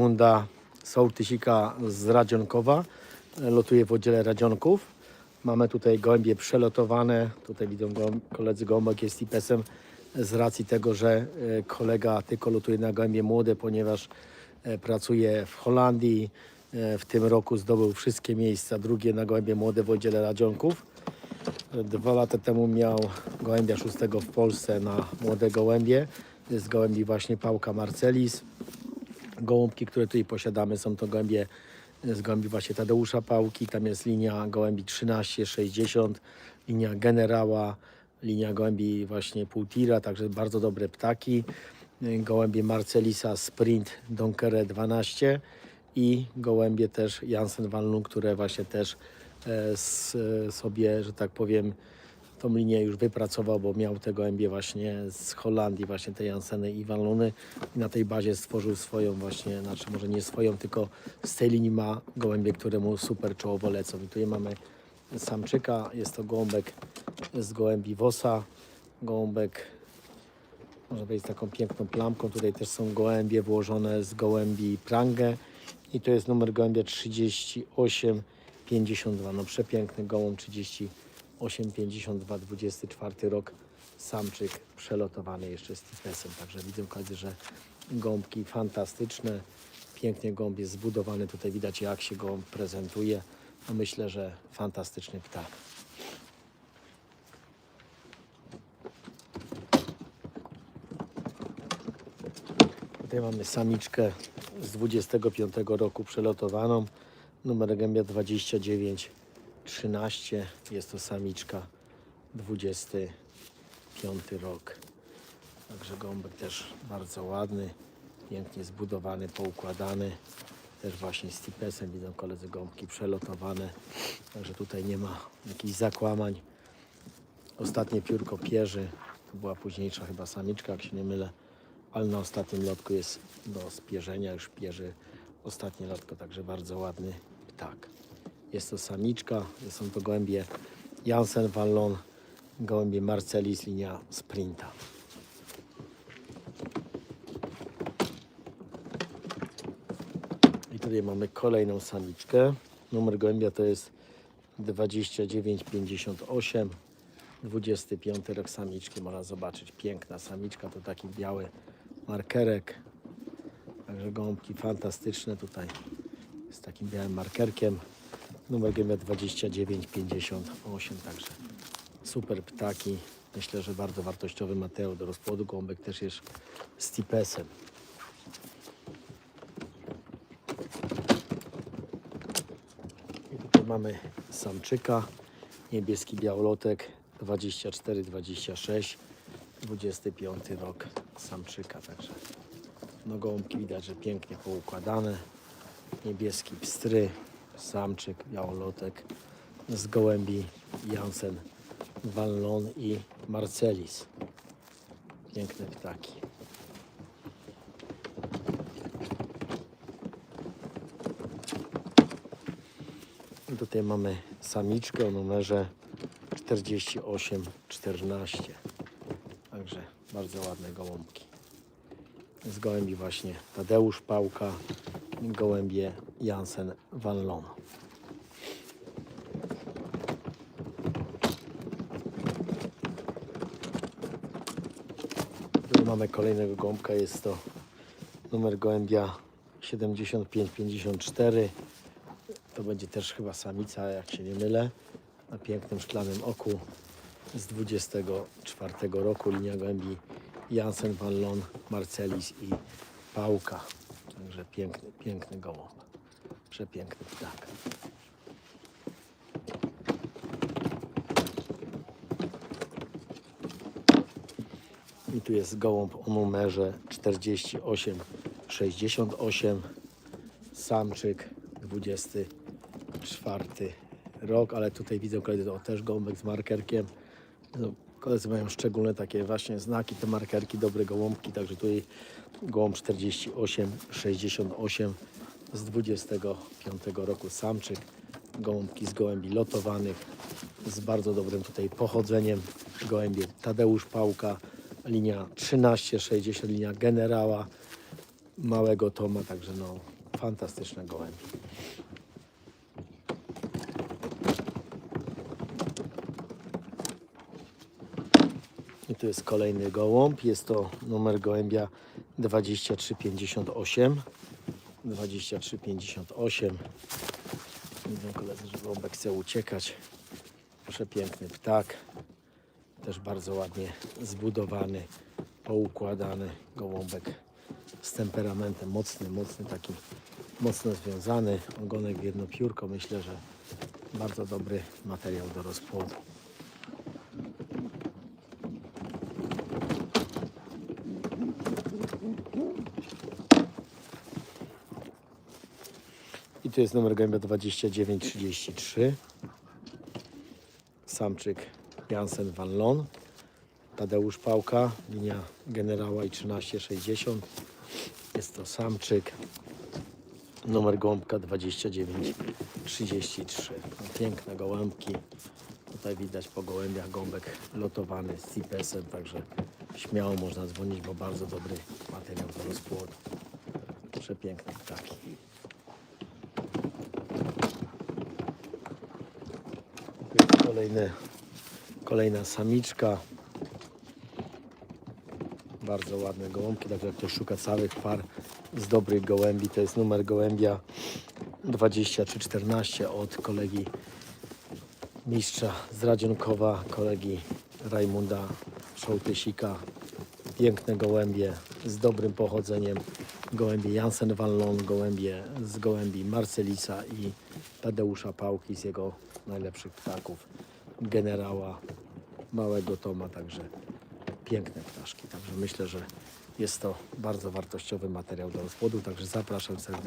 Munda Sołtysika z Radzionkowa. Lotuje w oddziale Radzionków. Mamy tutaj gołębie przelotowane. Tutaj widzą go, koledzy gołąbek jest IPS-em z racji tego, że e, kolega tylko lotuje na gołębie młode, ponieważ e, pracuje w Holandii. E, W tym roku zdobył wszystkie miejsca, drugie na gołębie młode w oddziale Radzionków. Dwa lata temu miał gołębia szóstego w Polsce na młode gołębie. Z gołębi właśnie Pałka Marcelis. Gołąbki, które tutaj posiadamy są to gołębie z gołębi właśnie Tadeusza Pałki. Tam jest linia gołębi 13, 60, linia generała, linia gołębi właśnie Pultira, także bardzo dobre ptaki. Gołębie Marcelisa Sprint Donkere 12 i gołębie też Jansen Loon, które właśnie też e, s- sobie, że tak powiem, tą linię już wypracował, bo miał te gołębie właśnie z Holandii, właśnie te Janseny i. I na tej bazie stworzył swoją właśnie, znaczy może nie swoją, tylko z tej linii ma gołębie, które mu super czołowo lecą. I tutaj mamy samczyka, jest to gołąbek z gołębi Wosa, gołąbek być z taką piękną plamką. Tutaj też są gołębie włożone z gołębi Prangę i to jest numer gołębia 3852. No przepiękny gołąb 3852, 24 rok. Samczyk przelotowany jeszcze z tipesem. Także widzę koledzy, że gąbki fantastyczne. Pięknie gołąb jest zbudowany. Tutaj widać jak się gołąb prezentuje. Myślę, że fantastyczny ptak. Tutaj mamy samiczkę z 25 roku przelotowaną. Numer gębia 2913. Jest to samiczka 25 rok. Także gąbek też bardzo ładny, pięknie zbudowany, poukładany. Też właśnie z tipesem widzą koledzy gąbki przelotowane. Także tutaj nie ma jakichś zakłamań. Ostatnie piórko pierzy. To była późniejsza chyba samiczka, jak się nie mylę. Ale na ostatnim lotku jest do spierzenia już pierzy ostatnie lotko, także bardzo ładny ptak. Jest to samiczka, są to gołębie Jansen Wallon, gołębie Marcelis, linia Sprinta. I tutaj mamy kolejną samiczkę. Numer gołębia to jest 2958. 25 rok samiczki można zobaczyć. Piękna samiczka, to taki biały markerek. Także gąbki fantastyczne tutaj z takim białym markerkiem. Numer gołębia 2958, także super ptaki. Myślę, że bardzo wartościowy materiał do rozpłodu. Gąbek też jest z tipesem. I tutaj mamy samczyka, niebieski białolotek 24-26, 25 rok samczyka, także no gołąbki widać, że pięknie poukładane, niebieski pstry, samczyk, białolotek z gołębi Jansen, Wallon i Marcelis. Piękne ptaki. Tutaj mamy samiczkę o numerze 4814. Także bardzo ładne gołąbki. Z gołębi właśnie Tadeusz Pałka gołębie Jansen Van Loon. Tu mamy kolejnego gołąbka, jest to numer gołębia 7554. To będzie też chyba samica, jak się nie mylę, na pięknym szklanym oku z 24 roku. Linia gołębi Jansen, Van Loon, Marcelis i Pałka. Także piękny, piękny gołąb. Przepiękny ptak. I tu jest gołąb o numerze 4868. Samczyk 24 rok, ale tutaj widzę koledzy, o też gołąbek z markerkiem. Koledzy mają szczególne takie właśnie znaki, te markerki, dobre gołąbki, także tutaj gołąb 4868 z 25 roku samczyk. Gołąbki z gołębi lotowanych z bardzo dobrym tutaj pochodzeniem. Gołębie Tadeusz Pałka, linia 1360, linia generała. małego Toma, także no fantastyczne gołębie. Tu jest kolejny gołąb. Jest to numer gołębia 2358. 2358. Widzą koledzy, że gołąbek chce uciekać. Przepiękny ptak. Też bardzo ładnie zbudowany, poukładany gołąbek z temperamentem mocny, mocny, taki mocno związany. Ogonek w jedno piórko. Myślę, że bardzo dobry materiał do rozpłodu. I tu jest numer gołębia 2933. Samczyk Jansen Van Loon. Tadeusz Pałka, linia generała i 1360. Jest to samczyk. Numer gołąbka 2933. No, piękne gołębki. Tutaj widać po gołębiach gąbek lotowany z CPS-em, także śmiało można dzwonić, bo bardzo dobry materiał do rozpłodu. Przepiękne ptaki. Tu jest Kolejna samiczka. Bardzo ładne gołąbki, tak jak ktoś szuka całych par z dobrych gołębi, to jest numer gołębia 2314 od kolegi mistrza z Radzionkowa, kolegi Rajmunda Szołtysika. Piękne gołębie z dobrym pochodzeniem. Gołębie Jansen Van Loon, gołębie z gołębi Marcelisa i Tadeusza Pałki z jego najlepszych ptaków. Generała Małego Toma, także piękne ptaszki. Także myślę, że jest to bardzo wartościowy materiał do rozpłodu, także zapraszam serdecznie.